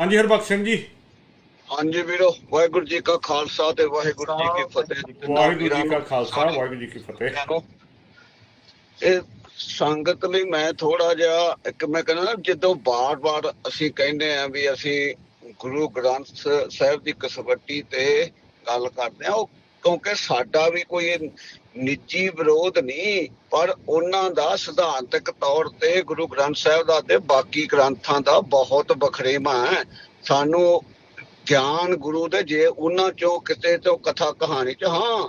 ਹਾਂਜੀ ਹਰਬਖਸ਼ ਸਿੰਘ ਜੀ। ਹਾਂਜੀ ਵੀਰੋ ਵਾਹਿਗੁਰੂ ਜੀ ਕਾ ਖਾਲਸਾ ਤੇ ਵਾਹਿਗੁਰੂ ਜੀ ਕੀ ਫਤਿਹ। ਵਾਹਿਗੁਰੂ ਜੀ ਕਾ ਖਾਲਸਾ ਵਾਹਿਗੁਰੂ ਜੀ ਕੀ ਫਤਿਹ। ਇਹ ਸੰਗਤ ਲਈ ਮੈਂ ਥੋੜਾ ਜਿਹਾ ਇੱਕ ਮੈਂ ਕਹਿੰਦਾ ਨਾ ਜਦੋਂ ਬਾਰ-ਬਾਰ ਅਸੀਂ ਕਹਿੰਦੇ ਆ ਵੀ ਅਸੀਂ ਗੁਰੂ ਗ੍ਰੰਥ ਸਾਹਿਬ ਦੀ ਕਸਵੱਟੀ ਤੇ ਗੱਲ ਕਰਦੇ ਆ ਉਹ ਕਿਉਂਕਿ ਸਾਡਾ ਵੀ ਕੋਈ ਨਿੱਜੀ ਵਿਰੋਧ ਨਹੀਂ, ਪਰ ਉਹਨਾਂ ਦਾ ਸਿਧਾਂਤਕ ਤੌਰ ਤੇ ਗੁਰੂ ਗ੍ਰੰਥ ਸਾਹਿਬ ਦਾ ਤੇ ਬਾਕੀ ਗ੍ਰੰਥਾਂ ਦਾ ਬਹੁਤ ਬਖਰੇਵਾ ਹੈ। ਸਾਨੂੰ ਗਿਆਨ ਗੁਰੂ ਦੇ, ਜੇ ਉਹਨਾਂ ਚੋਂ ਕਿਤੇ ਤੋਂ ਕਥਾ ਕਹਾਣੀ ਚ, ਹਾਂ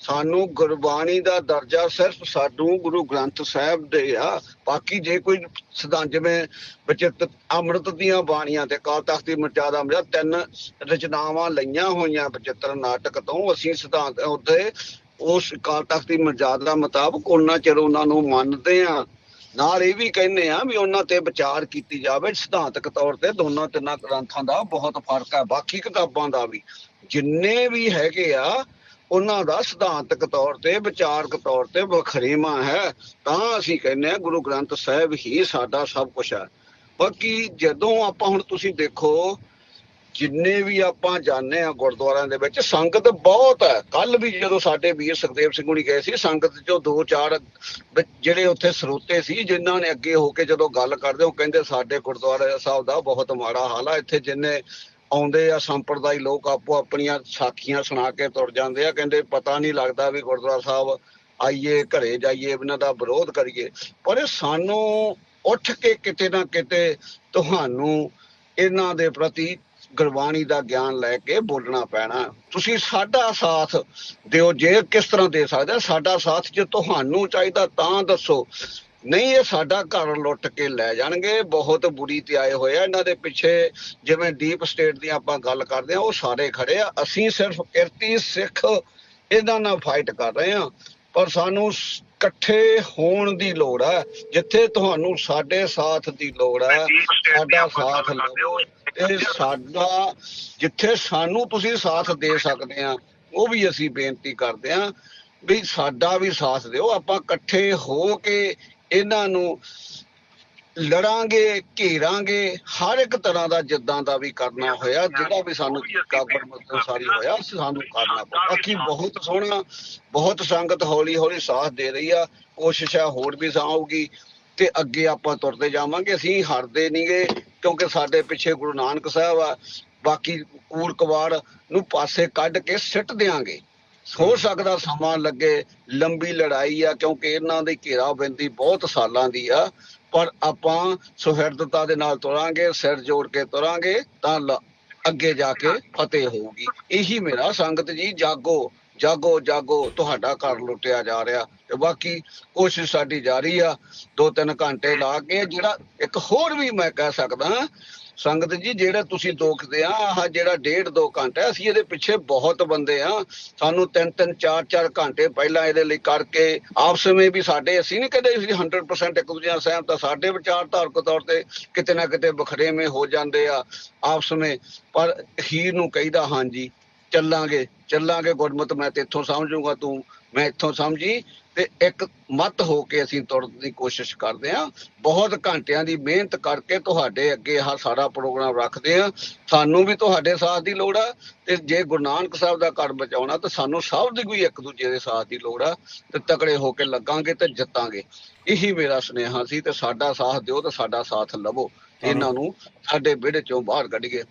ਸਾਨੂੰ ਗੁਰਬਾਣੀ ਦਾ ਦਰਜਾ ਸਿਰਫ ਸਾਨੂੰ ਗੁਰੂ ਗ੍ਰੰਥ ਸਾਹਿਬ ਦੇ ਆ। ਬਾਕੀ ਜੇ ਕੋਈ ਸਿਧਾਂਤ ਜਿਵੇਂ ਬਚਿਤ ਅੰਮ੍ਰਿਤ ਦੀਆਂ ਬਾਣੀਆਂ ਤੇ ਕਾਲ ਤਖਤ ਦੀ ਮਰਜ਼ਾਦਾ ਅੰਮ੍ਰਿਤ, ਤਿੰਨ ਰਚਨਾਵਾਂ ਲਈਆਂ ਹੋਈਆਂ ਬਚਿੱਤਰ ਨਾਟਕ ਤੋਂ, ਅਸੀਂ ਸਿਧਾਂਤ ਉੱਤੇ ਉਸ ਕਾਲ ਤਖਤ ਦੀ ਮਰਜ਼ਾਦਾ ਮੁਤਾਬਕ ਉਹਨਾਂ ਚਿਰ ਉਹਨਾਂ ਨੂੰ ਮੰਨਦੇ ਆ। ਨਾਲ ਇਹ ਵੀ ਕਹਿੰਦੇ ਆ ਵੀ ਉਹਨਾਂ ਤੇ ਵਿਚਾਰ ਕੀਤੀ ਜਾਵੇ। ਸਿਧਾਂਤਕ ਤੌਰ ਤੇ ਦੋਨਾਂ ਤਿੰਨਾਂ ਗ੍ਰੰਥਾਂ ਦਾ ਬਹੁਤ ਫ਼ਰਕ ਹੈ ਬਾਕੀ ਕਿਤਾਬਾਂ ਦਾ ਵੀ। ਜਿੰਨੇ ਵੀ ਹੈਗੇ ਆ ਉਹਨਾਂ ਦਾ ਸਿਧਾਂਤਕ ਤੌਰ ਤੇ, ਵਿਚਾਰਕ ਤੌਰ ਤੇ ਵਖਰੇਵਾ ਹੈ। ਤਾਂ ਅਸੀਂ ਕਹਿੰਦੇ ਆ ਗੁਰੂ ਗ੍ਰੰਥ ਸਾਹਿਬ ਹੀ ਸਾਡਾ ਸਭ ਕੁਝ ਹੈ। ਬਾਕੀ ਜਦੋਂ ਆਪਾਂ ਹੁਣ ਤੁਸੀਂ ਦੇਖੋ, ਜਿੰਨੇ ਵੀ ਆਪਾਂ ਜਾਣਦੇ ਆ ਗੁਰਦੁਆਰਿਆਂ ਦੇ ਵਿੱਚ, ਸੰਗਤ ਬਹੁਤ ਹੈ। ਕੱਲ ਵੀ ਜਦੋਂ ਸਾਡੇ ਵੀਰ ਸੁਖਦੇਵ ਸਿੰਘ ਹੁਣੀ ਗਏ ਸੀ, ਸੰਗਤ ਚੋਂ ਦੋ ਚਾਰ ਜਿਹੜੇ ਉੱਥੇ ਸਰੋਤੇ ਸੀ, ਜਿਨ੍ਹਾਂ ਨੇ ਅੱਗੇ ਹੋ ਕੇ ਜਦੋਂ ਗੱਲ ਕਰਦੇ, ਉਹ ਕਹਿੰਦੇ ਸਾਡੇ ਗੁਰਦੁਆਰਾ ਸਾਹਿਬ ਦਾ ਬਹੁਤ ਮਾੜਾ ਹਾਲ ਆ। ਇੱਥੇ ਜਿੰਨੇ ਆਉਂਦੇ ਆ ਸੰਪਰਦਾਈ ਲੋਕ ਆਪੋ ਆਪਣੀਆਂ ਸਾਖੀਆਂ ਸੁਣਾ ਕੇ ਤੁਰ ਜਾਂਦੇ ਆ, ਕਹਿੰਦੇ ਪਤਾ ਨਹੀਂ ਲੱਗਦਾ ਵੀ ਗੁਰਦੁਆਰਾ ਸਾਹਿਬ ਆਈਏ, ਘਰੇ ਜਾਈਏ, ਇਹਨਾਂ ਦਾ ਵਿਰੋਧ ਕਰੀਏ। ਪਰ ਇਹ ਸਾਨੂੰ ਉੱਠ ਕੇ ਕਿਤੇ ਨਾ ਕਿਤੇ ਤੁਹਾਨੂੰ ਇਹਨਾਂ ਦੇ ਪ੍ਰਤੀ ਗੁਰਬਾਣੀ ਦਾ ਗਿਆਨ ਲੈ ਕੇ ਬੋਲਣਾ ਪੈਣਾ। ਤੁਸੀਂ ਸਾਡਾ ਸਾਥ ਦਿਓ, ਜੇ ਕਿਸ ਤਰ੍ਹਾਂ ਦੇ ਸਕਦੇ ਸਾਡਾ ਸਾਥ ਜੇ ਤੁਹਾਨੂੰ ਚਾਹੀਦਾ ਤਾਂ ਦੱਸੋ। ਨਹੀਂ ਇਹ ਸਾਡਾ ਘਰ ਲੁੱਟ ਕੇ ਲੈ ਜਾਣਗੇ। ਬਹੁਤ ਬੁਰੀ ਤੇ ਆਏ ਹੋਏ ਆ। ਇਹਨਾਂ ਦੇ ਪਿੱਛੇ ਜਿਵੇਂ ਡੀਪ ਸਟੇਟ ਦੀ ਆਪਾਂ ਗੱਲ ਕਰਦੇ ਆ ਉਹ ਸਾਰੇ ਖੜੇ ਆ। ਅਸੀਂ ਸਿਰਫ ਕਿਰਤੀ ਸਿੱਖ ਇਹਨਾਂ ਨਾਲ ਫਾਈਟ ਕਰ ਰਹੇ ਆ ਪਰ ਸਾਨੂੰ ਇਕੱਠੇ ਹੋਣ ਦੀ ਲੋੜ ਹੈ। ਜਿੱਥੇ ਤੁਹਾਨੂੰ ਸਾਡੇ ਸਾਥ ਦੀ ਲੋੜ ਹੈ ਸਾਡਾ ਸਾਥ ਲਵੋ। ਤੇ ਸਾਡਾ ਜਿੱਥੇ ਸਾਨੂੰ ਤੁਸੀਂ ਸਾਥ ਦੇ ਸਕਦੇ ਆ ਉਹ ਵੀ ਅਸੀਂ ਬੇਨਤੀ ਕਰਦੇ ਆ ਵੀ ਸਾਡਾ ਵੀ ਸਾਥ ਦਿਓ। ਆਪਾਂ ਇਕੱਠੇ ਹੋ ਕੇ ਇਹਨਾਂ ਨੂੰ ਲੜਾਂਗੇ ਘੇਰਾਂਗੇ ਹਰ ਇੱਕ ਤਰ੍ਹਾਂ ਦਾ ਜਿੱਦਾਂ ਦਾ ਵੀ ਕਰਨਾ ਹੋਇਆ ਜਿਹੜਾ ਵੀ ਸਾਨੂੰ ਕਾਬਰ ਮਤਲਬ ਸਾਰੀ ਹੋਇਆ ਸਾਨੂੰ ਕਰਨਾ ਪਊ। ਬਾਕੀ ਬਹੁਤ ਸੋਹਣਾ ਬਹੁਤ ਸੰਗਤ ਹੌਲੀ ਹੌਲੀ ਸਾਥ ਦੇ ਰਹੀ ਆ ਕੋਸ਼ਿਸ਼ ਆ ਹੋਰ ਵੀ ਆਊਗੀ ਤੇ ਅੱਗੇ ਆਪਾਂ ਤੁਰਦੇ ਜਾਵਾਂਗੇ। ਅਸੀਂ ਹਟਦੇ ਨਹੀਂਗੇ ਕਿਉਂਕਿ ਸਾਡੇ ਪਿੱਛੇ ਗੁਰੂ ਨਾਨਕ ਸਾਹਿਬ ਆ ਬਾਕੀ ਕੂੜ ਕਵਾੜ ਨੂੰ ਪਾਸੇ ਕੱਢ ਕੇ ਸਿੱਟ ਦਿਆਂਗੇ। ਹੋ ਸਕਦਾ ਸਮਾਂ ਲੱਗੇ, ਲੰਬੀ ਲੜਾਈ ਆ, ਕਿਉਂਕਿ ਇਹਨਾਂ ਦੀ ਘੇਰਾਬੰਦੀ ਬਹੁਤ ਸਾਲਾਂ ਦੀ ਆ। ਪਰ ਆਪਾਂ ਸੁਹਿਰਦਤਾ ਦੇ ਨਾਲ ਤੁਰਾਂਗੇ, ਸਿਰ ਜੋੜ ਕੇ ਤੁਰਾਂਗੇ, ਤਾਂ ਅੱਗੇ ਜਾ ਕੇ ਫਤਿਹ ਹੋਊਗੀ। ਇਹੀ ਮੇਰਾ ਸੰਗਤ ਜੀ, ਜਾਗੋ। ਜਾਗੋ ਜਾਗੋ, ਤੁਹਾਡਾ ਘਰ ਲੁੱਟਿਆ ਜਾ ਰਿਹਾ ਤੇ ਬਾਕੀ ਕੋਸ਼ਿਸ਼ ਸਾਡੀ ਜਾਰੀ ਆ ਦੋ ਤਿੰਨ ਘੰਟੇ ਲਾ ਕੇ ਜਿਹੜਾ ਇੱਕ ਹੋਰ ਵੀ ਮੈਂ ਕਹਿ ਸਕਦਾ ਸੰਗਤ ਜੀ, ਜਿਹੜਾ ਤੁਸੀਂ ਦੋਖਦੇ ਆ, ਆਹ ਜਿਹੜਾ ਡੇਢ ਦੋ ਘੰਟਾ, ਅਸੀਂ ਇਹਦੇ ਪਿੱਛੇ ਬਹੁਤ ਬੰਦੇ ਆ, ਸਾਨੂੰ ਤਿੰਨ ਤਿੰਨ ਚਾਰ ਚਾਰ ਘੰਟੇ ਪਹਿਲਾਂ ਇਹਦੇ ਲਈ ਕਰਕੇ ਆਪਸ ਵਿੱਚ ਵੀ ਸਾਡੇ, ਅਸੀਂ ਨਹੀਂ ਕਹਿੰਦੇ ਅਸੀਂ 100% ਇੱਕ ਦੂਜੇ ਨਾਲ ਸਹਿਮਤ ਆ, ਸਾਡੇ ਵਿਚਾਰਧਾਰਕ ਤੌਰ ਤੇ ਕਿਤੇ ਨਾ ਕਿਤੇ ਬਖਰੇਵੇਂ ਹੋ ਜਾਂਦੇ ਆ, ਆਪਸ ਵਿੱਚ, ਪਰ ਅਖੀਰ ਨੂੰ ਕਹੀਦਾ, ਹਾਂਜੀ ਚੱਲਾਂਗੇ ਚੱਲਾਂਗੇ ਗੁਰਮਤ ਮੈਂ ਤੇ ਇੱਥੋਂ ਸਮਝੂਗਾ ਤੂੰ ਮੈਂ ਇੱਥੋਂ ਸਮਝੀ ਤੇ ਇੱਕ ਮਤ ਹੋ ਕੇ ਅਸੀਂ ਤੁਰਨ ਦੀ ਕੋਸ਼ਿਸ਼ ਕਰਦੇ ਹਾਂ। ਬਹੁਤ ਘੰਟਿਆਂ ਦੀ ਮਿਹਨਤ ਕਰਕੇ ਤੁਹਾਡੇ ਅੱਗੇ ਆਹ ਸਾਰਾ ਪ੍ਰੋਗਰਾਮ ਰੱਖਦੇ ਹਾਂ। ਸਾਨੂੰ ਵੀ ਤੁਹਾਡੇ ਸਾਥ ਦੀ ਲੋੜ ਆ ਤੇ ਜੇ ਗੁਰੂ ਨਾਨਕ ਸਾਹਿਬ ਦਾ ਘਰ ਬਚਾਉਣਾ ਤਾਂ ਸਾਨੂੰ ਸਭ ਦੀ ਕੋਈ ਇੱਕ ਦੂਜੇ ਦੇ ਸਾਥ ਦੀ ਲੋੜ ਆ ਤੇ ਤਕੜੇ ਹੋ ਕੇ ਲੱਗਾਂਗੇ ਤੇ ਜਿੱਤਾਂਗੇ। ਇਹੀ ਮੇਰਾ ਸੁਨੇਹਾ ਸੀ ਤੇ ਸਾਡਾ ਸਾਥ ਦਿਓ ਤੇ ਸਾਡਾ ਸਾਥ ਲਵੋ। ਇਹਨਾਂ ਨੂੰ ਸਾਡੇ ਵਿਹੜੇ ਚੋਂ ਬਾਹਰ ਕੱਢੀਏ